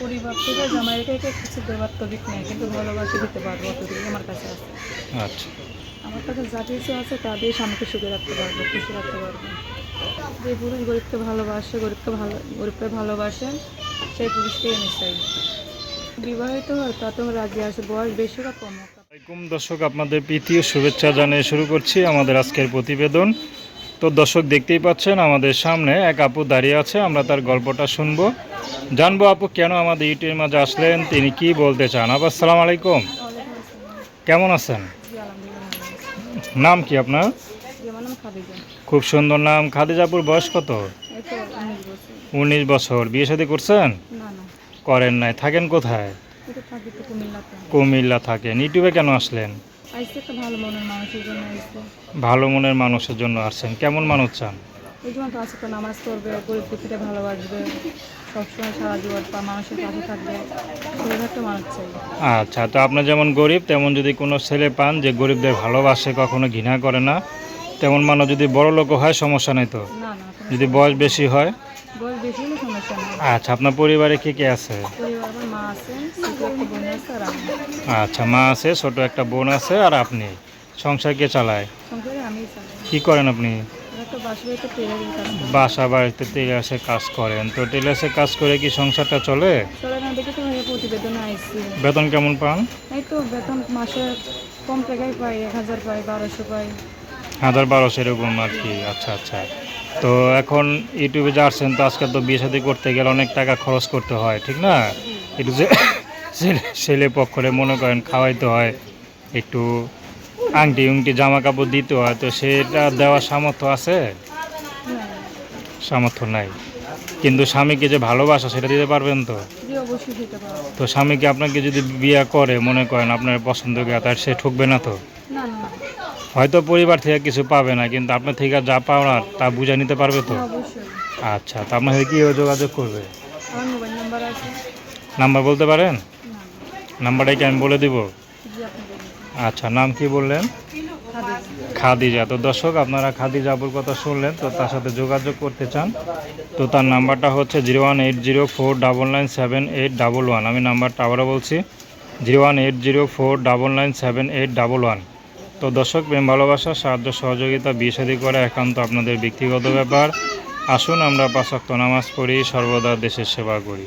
পরিবার থেকে জামাইকে কিছু দেওয়ার তবিক নেই কিন্তু ভালোবাসে দিতে পারব অতটুকু আমার কাছে আছে। আচ্ছা। আমার কাছে যা কিছু আছে তা দিয়ে স্বামীকে সুখে রাখতে পারব খুশি রাখতে পারব। যে পুরুষ গরিবকে ভালোবাসে গরিবকে ভালো গরিবকে ভালোবাসে সেই পুরুষকেই আমি চাই। বিবাহিত হয় তাতেও রাজি আছে বয়স বেশি বা কম। হোক। দর্শক আপনাদের প্রীতি শুভেচ্ছা জানিয়ে শুরু করছি আমাদের আজকের প্রতিবেদন। তো দর্শক দেখতেই পাচ্ছেন, আমাদের সামনে এক আপু দাঁড়িয়ে আছে, আমরা তার গল্পটা শুনব। জানব আপু, কেন আমাদের ইউটিউবের মাঝে আসলেন, তিনি কি বলতে চান? আবার সালাম আলাইকুম। কেমন আছেন। নাম কি আপনার? খুব সুন্দর নাম। খাদিজাপুর বয়স কত? উনিশ বছর। বিয়ে শাদী করছেন? করেন নাই। থাকেন কোথায়? কুমিল্লা থাকেন। ইউটিউবে কেন আসলেন? আইসে একটা ভালো মনের মানুষের জন্য আইসে। ভালো মনের মানুষের জন্য আসছেন। কেমন মানুষ চান? এই জন্য তো আছে তো নামাজ পড়বে গরিব দুঃখীতে ভালোবাসবে সবসময় সারা জীবন পা মানুষের পাশে থাকবে। সেরকম একটা মানুষ চাই। আচ্ছা তো আপনার যেমন গরিব তেমন যদি কোনো ছেলে পান যে গরিবদের ভালোবাসে কখনো ঘৃণা করে না তেমন মানুষ যদি বড় লোক হয় সমস্যা নেই তো? না না যদি বয়স বেশি হয়? বয়স বেশি হলে সমস্যা নেই। আচ্ছা আপনার পরিবারে কে কে আছে? পরিবার মা আছে আচ্ছা মা আছে ছোট একটা বোন আছে আর আপনি। সংসার কে চালায়? কি করেন আপনি? বাসা বাড়িতে টেলার্সে কাজ করেন। তো টেলার্সে কাজ করে কি সংসারটা চলে? বেতন কেমন পান? এই তো বেতন মাসে কম টাকায় পাই এক হাজার পাই বারোশো পাই। হাজার বারোশো এরকম আর কি। আচ্ছা আচ্ছা। তো এখন ইউটিউবে যে আসছেন তো আজকাল তো বিয়ে শাদী করতে গেলে অনেক টাকা খরচ করতে হয় ঠিক না? একটু যে ছেলে- পক্ষরে মনে করেন খাওয়াইতে হয় একটু আংটি উংটি জামা কাপড় দিতে হয় তো সেটা দেওয়ার সামর্থ্য আছে? সামর্থ্য নাই। কিন্তু স্বামীকে যে ভালোবাসা সেটা দিতে পারবেন তো? তো স্বামীকে আপনাকে যদি বিয়ে করে মনে করেন আপনার পছন্দ তার সে ঠকবে না তো? হয়তো পরিবার থেকে কিছু পাবে না কিন্তু আপনার থেকে যা পাওয়ার তা বুঝে নিতে পারবে তো? আচ্ছা তো আপনার সাথে কীভাবে যোগাযোগ করবে? নাম্বার বলতে পারেন? নাম্বারটা কি আমি বলে দিব? আচ্ছা নাম কি বললেন? খাদিজা। খাদিজা তো দর্শক আপনারা খাদিজাপুর কথা শুনলেন তো তার সাথে যোগাযোগ করতে চান তো তার নাম্বারটা হচ্ছে zero one eight zero four double nine seven eight double one. আমি নাম্বারটা আবারও বলছি zero one eight zero four double nine seven eight double one. তো দর্শক প্রেম ভালোবাসা সাহায্য সহযোগিতা বিয়ে করা একান্ত আপনাদের ব্যক্তিগত ব্যাপার। আসুন আমরা পাঁচাক্ত নামাজ পড়ি সর্বদা দেশের সেবা করি।